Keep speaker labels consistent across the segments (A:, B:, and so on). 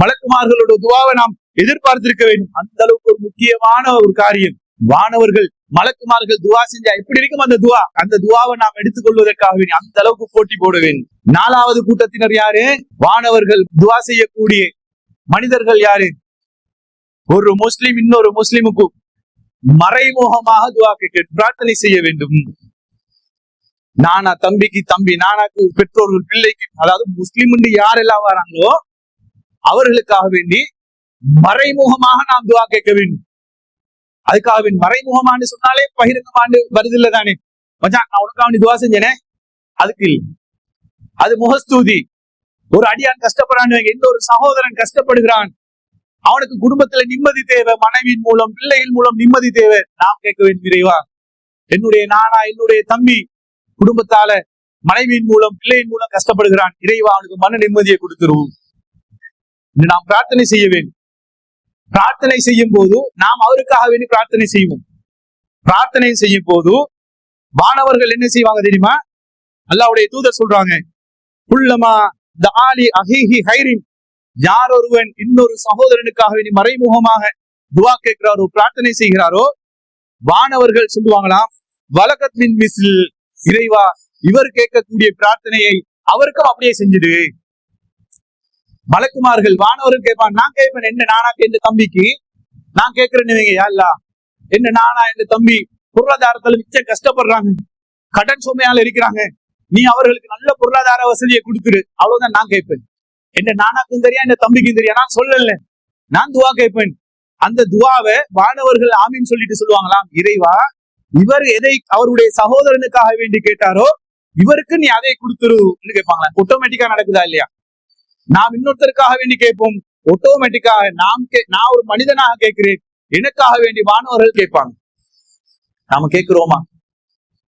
A: மலக்குமார்களோட துவாவை நாம் எதிர்பார்த்திருக்க வேண்டும். அந்த அளவுக்கு ஒரு முக்கியமான ஒரு காரியம். வானவர்கள் மலக்குமார்கள் துவா செஞ்சா எப்படி இருக்கும் அந்த துவா? அந்த துவாவை நாம் எடுத்துக்கொள்வதற்காக வேண்டி அந்த அளவுக்கு போட்டி போட வேண்டும். நாலாவது கூட்டத்தினர் யாரு? வானவர்கள் துவா செய்யக்கூடிய மனிதர்கள் யாரு? ஒரு முஸ்லிம் இன்னொரு முஸ்லிமுக்கு மறைமுகமாக துவா பிரார்த்தனை செய்ய வேண்டும். நானா தம்பிக்கு தம்பி நானாக்கு பெற்றோர்கள் பிள்ளைக்கு அதாவது முஸ்லிம் யாரெல்லாம் வராங்களோ அவர்களுக்காக வேண்டி மறைமுகமாக நாம் துவா கேட்க வேண்டும். அதுக்காக வேண்டி மறைமுகமான்னு சொன்னாலே பகிரங்கமானு வருது இல்லை தானே. மச்சான் நான் உனக்காக வேண்டி துவா செஞ்சேனே? அதுக்கு இல்லை. அது முகஸ்தூதி. ஒரு அடியான் கஷ்டப்படுறான் எந்த ஒரு சகோதரன் கஷ்டப்படுகிறான் அவனுக்கு குடும்பத்துல நிம்மதி தேவை மனைவியின் மூலம் பிள்ளைகள் மூலம் நிம்மதி தேவை. நாம் கேட்க வேண்டும் இறைவா. என்னுடைய நானா என்னுடைய தம்பி குடும்பத்தால மனைவியின் மூலம் பிள்ளையின் மூலம் கஷ்டப்படுகிறான். இறைவா அவனுக்கு மன நிம்மதியை கொடுத்துருவோம். இன்று நாம் பிரார்த்தனை செய்ய வேண்டும். பிரார்த்தனை செய்யும் போது நாம் அவருக்காக வேண்டி பிரார்த்தனை செய்வோம். பிரார்த்தனை செய்யும் போது வானவர்கள் என்ன செய்வாங்க தெரியுமா? அல்லாவுடைய தூதர் சொல்றாங்க உள்ளமா தாலி அஹிஹி ஹைரின். யார் ஒருவன் இன்னொரு சகோதரனுக்காக வேண்டி மறைமுகமாக துவா கேட்கிறாரோ பிரார்த்தனை செய்கிறாரோ வானவர்கள் சொல்லுவாங்களாம் வழக்கத்தின் மிஸ்ல் இறைவா இவர் கேட்கக்கூடிய பிரார்த்தனையை அவருக்கும் அப்படியே செஞ்சுடு. மலக்குமார்கள் வானவர்கள் கேட்பான் நான் கேட்பேன் என்ன நானா? என் தம்பிக்கு நான் கேட்கிறேன்னு வைங்க, யா என்ன நானா என் தம்பி? பொருளாதாரத்துல மிச்சம் கஷ்டப்படுறாங்க. கடன் சுமையால இருக்கிறாங்க. நீ அவர்களுக்கு நல்ல பொருளாதார வசதியை கொடுத்துரு. அவ்வளவுதான் நான் கேட்பேன் என்ன நானாக்கும் தெரியா என் தம்பிக்கும் தெரியா? நான் சொல்லல. நான் துவா கேட்பேன் அந்த துவாவை வானவர்கள் ஆமீன் சொல்லிட்டு சொல்லுவாங்களாம். இறைவா இவர் எதை அவருடைய சகோதரனுக்காக வேண்டி கேட்டாரோ இவருக்கு நீ அதை கொடுத்துருன்னு கேட்பாங்களா ஆட்டோமேட்டிக்கா நடக்குதா இல்லையா? நாம் இன்னொருத்தருக்காக வேண்டி கேட்போம். ஆட்டோமேட்டிக்காக நாம் நான் ஒரு மனிதனாக கேட்கிறேன். எனக்காக வேண்டி வானவர்கள் கேட்பாங்க. நாம கேட்கிறோமா?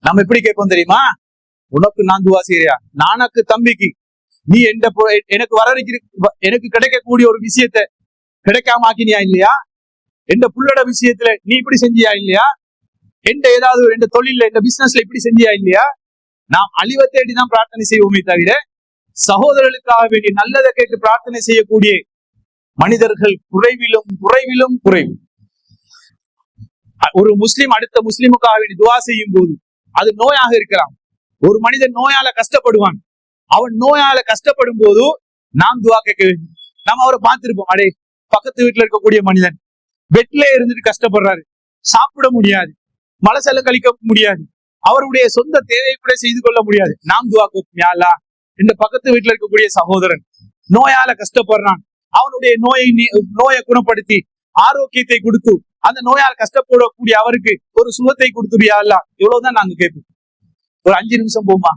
A: நம்ம எப்படி கேட்போம் தெரியுமா? உனக்கு நான் துவா செய்யறியா? நானக்கு தம்பிக்கு. நீ எந்த எனக்கு வர எனக்கு கிடைக்கக்கூடிய ஒரு விஷயத்தை கிடைக்காம ஆக்கினியா இல்லையா? எந்த புள்ளட விஷயத்துல நீ இப்படி செஞ்சியா இல்லையா? எந்த ஏதாவது ஒரு எந்த தொழில்ல எந்த பிசினஸ்ல இப்படி செஞ்சியா இல்லையா? நாம் அழிவை தேடி தான் பிரார்த்தனை செய்வோமே தவிர சகோதரர்களுக்காக வேண்டி நல்லதை கேட்டு பிரார்த்தனை செய்யக்கூடிய மனிதர்கள் குறைவிலும் குறைவிலும் குறைவு. ஒரு முஸ்லீம் அடுத்த முஸ்லீமுக்காக வேண்டி துவா செய்யும் போது அது நோயாக இருக்கலாம். ஒரு மனிதன் நோயால கஷ்டப்படுவான். அவன் நோயால கஷ்டப்படும் போது நாம் துவா கேட்க வேண்டும். நாம் அவரை பார்த்திருப்போம். அடே பக்கத்து வீட்டுல இருக்கக்கூடிய மனிதன் பெட்ல இருந்துட்டு கஷ்டப்படுறாரு. சாப்பிட முடியாது. மலசல கழிக்க முடியாது. அவருடைய சொந்த தேவையை கூட செய்து கொள்ள முடியாது. நாம் துவா கேட்போம். யாழ்லா இந்த பக்கத்து வீட்டுல இருக்கக்கூடிய சகோதரன். நோயால கஷ்டப்படுறான். அவனுடைய நோயை நீ- நோயை குணப்படுத்தி ஆரோக்கியத்தை கொடுத்து அந்த நோயால் கஷ்டப்படக்கூடிய அவருக்கு ஒரு சுகத்தை கொடுத்துடியா இல்ல இவ்வளவுதான் நாங்க கேட்போம். ஒரு அஞ்சு நிமிஷம் போமா?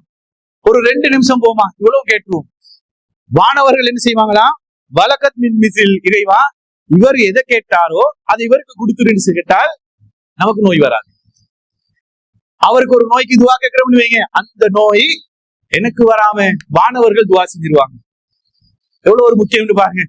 A: ஒரு ரெண்டு நிமிஷம் போமா? இவ்வளவு கேட்டுருவோம் வானவர்கள் என்ன செய்வாங்களா? வழக்கத் மின் மிசில் இறைவா இவர் எதை கேட்டாரோ அதை இவருக்கு கொடுத்துருன்னு கேட்டால் நமக்கு நோய் வராது. அவருக்கு ஒரு நோய்க்கு இதுவா கேட்கிறோம்னு வைங்க. அந்த நோய் எனக்கு வராம வானவர்கள் துவா செஞ்சிருவாங்க. எவ்வளவு ஒரு முக்கியம்னு பாருங்க.